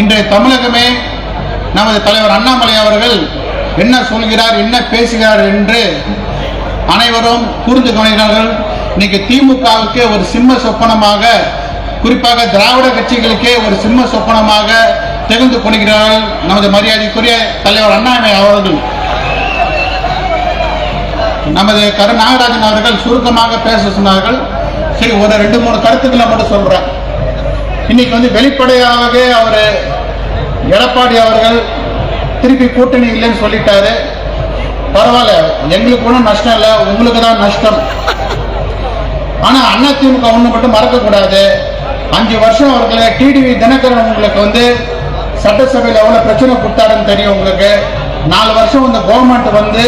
இன்றைய தமிழகமே நமது தலைவர் அண்ணாமலை அவர்கள் என்ன சொல்கிறார் என்ன பேசுகிறார் என்று அனைவரும் கூர்ந்து கவனிக்கிறார்கள் இன்னைக்கு திமுகவுக்கு ஒரு சிம்ம சொப்பனமாக குறிப்பாக திராவிட கட்சிகளுக்கே ஒரு சிம்ம சொப்பனமாக தெரிந்து கொள்கிறார்கள் நமது மரியாதைக்குரிய தலைவர் அண்ணாமலை அவர்கள். நமது கரு நாகராஜன் அவர்கள் சுருக்கமாக பேச சொன்னார்கள். சரி ஒரு ரெண்டு மூணு கருத்துக்களை மட்டும் சொல்றேன். இன்னைக்கு வந்து வெளிப்படையாகவே அவர் எடப்பாடி அவர்கள் திருப்பி கூட்டணி இல்லைன்னு சொல்லிட்டாரு. பரவாயில்ல எங்களுக்கு ஒன்றும் நஷ்டம் இல்லை உங்களுக்கு தான் நஷ்டம். ஆனா அண்ணா திமுக ஒண்ணு மட்டும் மறக்க கூடாது. அஞ்சு வருஷம் அவர்களை டிடிவி தினகரன் உங்களுக்கு வந்து சட்டசபையில் எவ்வளவு பிரச்சனை கொடுத்தாருன்னு தெரியும் உங்களுக்கு. நாலு வருஷம் இந்த கவர்மெண்ட் வந்து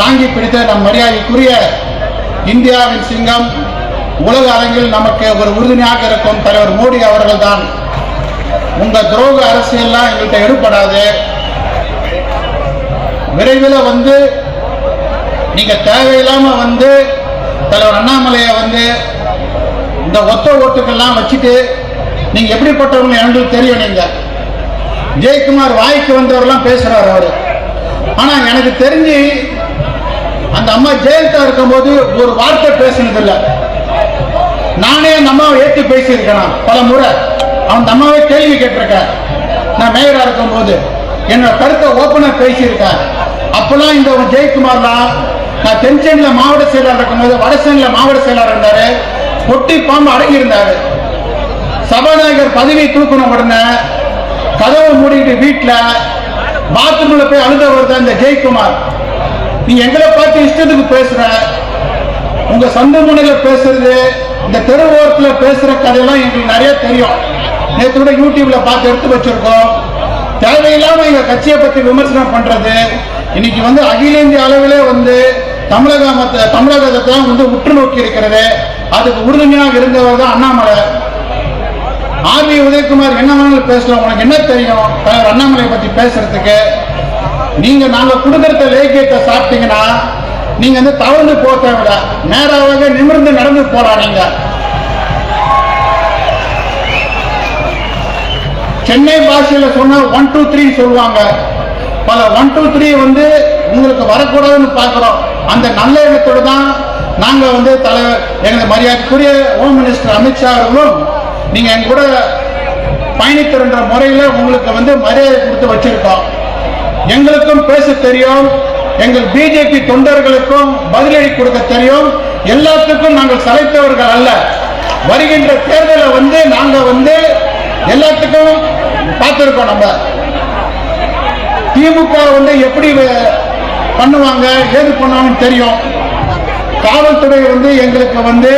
தாங்கி பிடித்த நம் மரியாதைக்குரிய இந்தியாவின் சிங்கம் உலக அரங்கில் நமக்கு ஒரு உறுதுணையாக இருக்கும் தலைவர் மோடி அவர்கள் தான் உங்க துரோக அரசியல்லாம் எங்கள்கிட்ட எடுபடாது. விரைவில் வந்து நீங்க தேவையில்லாம வந்து தலைவர் அண்ணாமலையை வந்து இந்த ஒத்த ஓட்டுக்கெல்லாம் வச்சுட்டு நீங்க எப்படிப்பட்டவங்க எங்களுக்கு தெரியும் நீங்க. ஜெயக்குமார் வாய்க்கு வந்தவரெல்லாம் பேசுறாரு அவரு. ஆனா எனக்கு தெரிஞ்சு அந்த அம்மா ஜெயலலிதா இருக்கும்போது ஒரு வார்த்தை பேசினதில்லை. நானே அந்த அம்மாவை ஏற்றி பேசியிருக்கேன்? பல முறை. அந்த அம்மாவை கேள்வி கேட்டிருக்கேன். நான் மேயரா இருக்கும்போது. என்னோட கருத்தை ஓப்பனா பேசியிருக்கேன். அப்பெல்லாம் இந்த ஜெயக்குமார்லாம் நான் தென்சென்ல மாவட்ட செயலாளர் இருக்கும்போது வடசென்ல மாவட்ட செயலாளர் இருந்தாரு. பொட்டி பாம்பு அடங்கி இருந்தாரு சபாநாயகர் பதவி தூக்கின உடனே கதவை மூடிட்டு வீட்டுல பாத்ரூம்ல போய் அழுதவர் தான் இந்த ஜெயக்குமார். நீ எங்களை பார்த்து இஷ்டத்துக்கு பேசுற. உங்க சொந்த முனையில பேசுறது இந்த தெரு பேசுற கதையெல்லாம் எங்களுக்கு நிறைய தெரியும். நேற்று கூட யூடியூப்ல பார்த்து எடுத்து வச்சிருக்கோம். தேவையில்லாம எங்க கட்சியை பத்தி விமர்சனம் பண்றது. இன்னைக்கு வந்து அகில இந்திய அளவிலே வந்து தமிழக தமிழகத்தை தான் வந்து உற்று நோக்கி இருக்கிறது. அதுக்கு உறுதுணையாக இருந்தவர் தான் அண்ணாமலை. ஆர்வி உதயகுமார் என்ன வேணாலும் பேசலாம். உனக்கு என்ன தெரியும்? தலைவர் அண்ணாமலையை பத்தி பேசுறதுக்கு. நீங்க நாங்க கொடுக்கறத லேக்கியத்தை சாப்பிட்டீங்கன்னா நீங்க வந்து தவழ்ந்து போக தேவையில்ல நேராக நிமிர்ந்து நடந்து போலாம் நீங்க சென்னை பாஷையில சொன்னா ஒன் டூ த்ரீ சொல்லுவாங்க. பல ஒன் டூ த்ரீ வந்து உங்களுக்கு வரக்கூடாதுன்னு பார்க்குறோம். அந்த நல்ல எண்ணத்தோடு தான் நாங்கள் வந்து தலைவர் எங்களது மரியாதைக்குரிய ஹோம் மினிஸ்டர் அமித்ஷா அவர்களும் நீங்கள் எங்க கூட பயணித்திருன்ற முறையில் உங்களுக்கு வந்து மரியாதை கொடுத்து வச்சிருக்கோம். எங்களுக்கும் பேச தெரியும். எங்கள் பிஜேபி தொண்டர்களுக்கும் பதிலடி கொடுக்க தெரியும். எல்லாத்துக்கும் நாங்கள் சளைத்தவர்கள் அல்ல. வருகின்ற தேர்தலை வந்து நாங்க வந்து எல்லாத்துக்கும் பார்த்திருக்கோம் நம்ம. திமுக வந்து எப்படி பண்ணுவாங்க ஏது பண்ணுவாங்கன்னு தெரியும். காவல்துறை வந்து எங்களுக்கு வந்து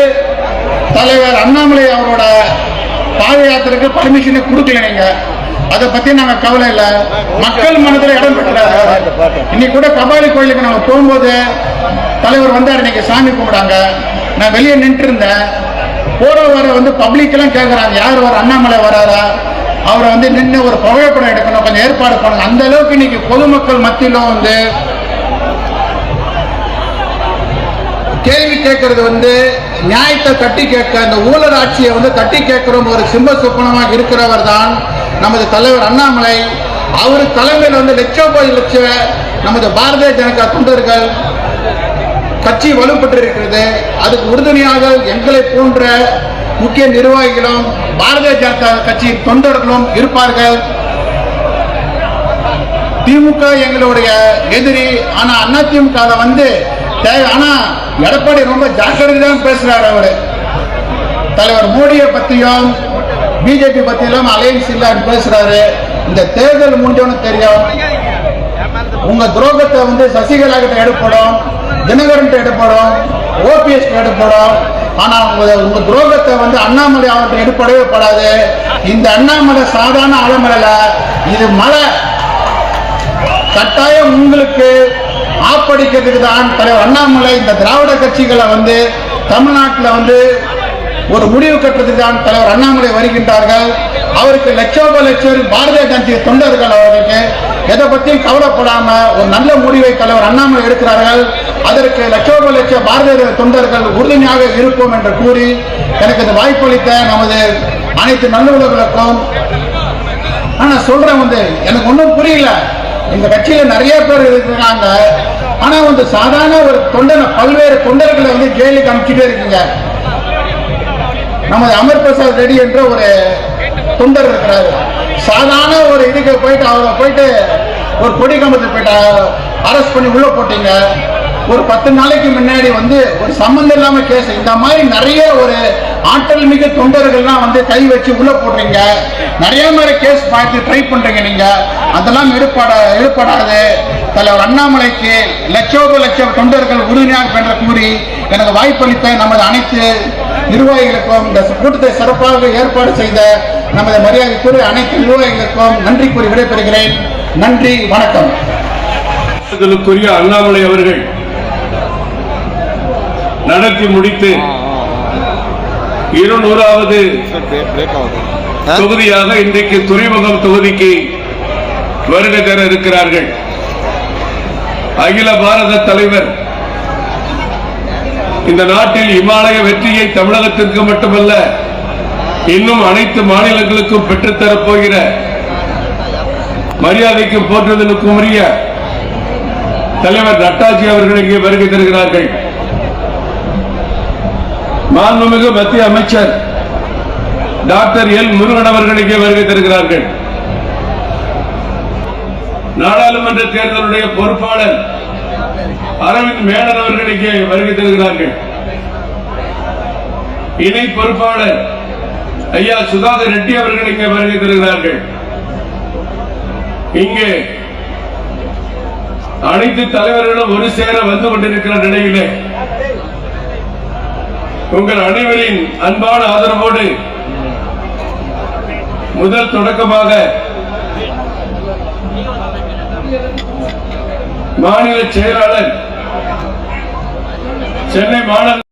தலைவர் அண்ணாமலை அவரோட பாத யாத்திரைக்கு பர்மிஷனை கொடுக்கல நீங்கள் அதை பத்தி நாங்க கவலை இல்ல. மக்கள் மனதில் இடம் பெற்றாரு இன்னைக்கு கூட கபாலி கோயிலுக்கு நாங்க போகும்போது தலைவர் வந்தார் இன்னைக்கு சாமி கும்பிடாங்க. நான் வெளியே நின்று இருந்தேன் போற வர வந்து பப்ளிக் எல்லாம் கேட்கறாங்க யார் வர? அண்ணாமலை வராரா? அவரை வந்து நின்று ஒரு புகைப்படம் எடுக்கணும் கொஞ்சம் ஏற்பாடு பண்ணுங்க அந்த அளவுக்கு இன்னைக்கு பொதுமக்கள் மத்தியிலும் வந்து கேள்வி கேட்கறது வந்து நியாயத்தை தட்டி கேட்க அந்த ஊழல் ஆட்சியை வந்து தட்டி கேட்கிறோம் ஒரு சிம்ப சொப்பனமாக இருக்கிறவர் தான் நமது தலைவர் அண்ணாமலை அவர் தலைமையில் வந்து லட்சோபதி லட்ச நமது பாரதிய ஜனதா தொண்டர்கள் கட்சி வலுப்பட்டு இருக்கிறது அதுக்கு உறுதுணையாக எங்களை போன்ற முக்கிய நிர்வாகிகளும் பாரதிய ஜனதா கட்சியின் தொண்டர்களும் இருப்பார்கள். திமுக எங்களுடைய எதிரி ஆனா அண்ணா திமுக வந்து தேவை ஆனா எடப்பாடி ரொம்ப ஜாக்கிரதை தான் பேசுறாரு அவரு. தலைவர் மோடியை பத்தியும் பிஜேபி இல்லாம அலையன்ஸ் இல்லன்னு பேசுறாரு. இந்த தேர்தல் முடிஞ்சோன்னு தெரியும். உங்க துரோகத்தை வந்து சசிகலா கிட்ட எடுப்படும் தினகரன் எடுப்படும் ஓபிஎஸ் எடுப்படும் ஆனா உங்க உங்க துரோகத்தை வந்து அண்ணாமலை அவர்கிட்ட எடுப்படவே படாது. இந்த அண்ணாமலை சாதாரண ஆலமலையில இது மலை கட்டாயம் உங்களுக்கு ஆப்படிக்கிறதுக்கு தான் தலைவர் அண்ணாமலை இந்த திராவிட கட்சிகளை வந்து தமிழ்நாட்டில் வந்து ஒரு முடிவு கட்டுறதுக்கு தான் தலைவர் அண்ணாமலை வருகின்றார்கள். அவருக்கு லட்சோப லட்சம் பாரதிய கட்சி தொண்டர்கள் அவருக்கு எதை பற்றியும் கவலைப்படாம ஒரு நல்ல முடிவை தலைவர் அண்ணாமலை எடுக்கிறார்கள். அதற்கு லட்சோப லட்ச பாரதிய தொண்டர்கள் உறுதுணையாக இருப்போம் என்று கூறி எனக்கு இந்த வாய்ப்பளித்த நமது அனைத்து நல்லுறவுகளுக்கும் ஆனா சொல்றேன் வந்து எனக்கு ஒன்றும் புரியல. இந்த கட்சியில நிறைய பேர் இருக்கிறாங்க. ஆனா வந்து சாதாரண ஒரு தொண்டனை பல்வேறு தொண்டர்களை வந்து ஜெயிலுக்கு அனுப்பிச்சிட்டே இருக்கீங்க. நமது அமர் பிரசாத் ரெடி என்ற ஒரு தொண்டர் இருக்கிறார். சாதாரண ஒரு இதுக்கு போயிட்டு அவரை போயிட்டு ஒரு கொடி கம்பத்தில் போயிட்டு அரெஸ்ட் பண்ணி உள்ள போட்டீங்க. ஒரு பத்து நாளைக்கு முன்னாடி வந்து ஒரு சம்மந்தம் இல்லாம கேஸ் இந்த மாதிரி நிறைய ஒரு ஆற்றல் மிக தொண்டர்கள்லாம் வந்து கை வச்சு உள்ள போடுறீங்க. நிறைய மாதிரி கேஸ் பார்த்து ட்ரை பண்றீங்க நீங்க. அதெல்லாம் எடுப்பட எடுப்படாது. தலைவர் அண்ணாமலைக்கு லட்சோப லட்சம் தொண்டர்கள் உறுதியாக என்ற கூறி எனக்கு வாய்ப்பளித்த நமது அனைத்து நிர்வாகிகளுக்கும் இந்த கூட்டத்தை சிறப்பாக ஏற்பாடு செய்த நமது மரியாதைக்குரிய அனைத்து நிர்வாகிகளுக்கும் நன்றி கூறி விடைபெறுகிறேன். நன்றி வணக்கம். அண்ணாமலை அவர்கள் நடத்தி முடித்து இருநூறாவது தொகுதியாக இன்றைக்கு துறைமுகம் தொகுதிக்கு வருகை தர இருக்கிறார்கள். அகில பாரத தலைவர் இந்த நாட்டில் இமாலய வெற்றியை தமிழகத்திற்கு மட்டுமல்ல இன்னும் அனைத்து மாநிலங்களுக்கும் பெற்றுத்தரப்போகிற மரியாதைக்கும் போற்றுதலுக்கும் உரிய தலைவர் நட்டாஜி அவர்கள் இங்கே வருகை தருகிறார்கள். மாண்புமிகு மத்திய அமைச்சர் டாக்டர் எல் முருகன் அவர்களுக்கு வருகை தருகிறார்கள். நாடாளுமன்ற தேர்தலுடைய பொறுப்பாளர் அரவிந்த் மேனன் அவர்களுக்கு வருகை தருகிறார்கள். இணை பொறுப்பாளர் ஐயா சுதாகர் ரெட்டி அவர்களுக்கு வருகை தருகிறார்கள். இங்கே அனைத்து தலைவர்களும் ஒரு சேர வந்து கொண்டிருக்கிற நிலையிலே உங்கள் அனைவரின் அன்பான ஆதரவோடு முதல் தொடக்கமாக மாநில செயலாளர் சென்னை மாநகர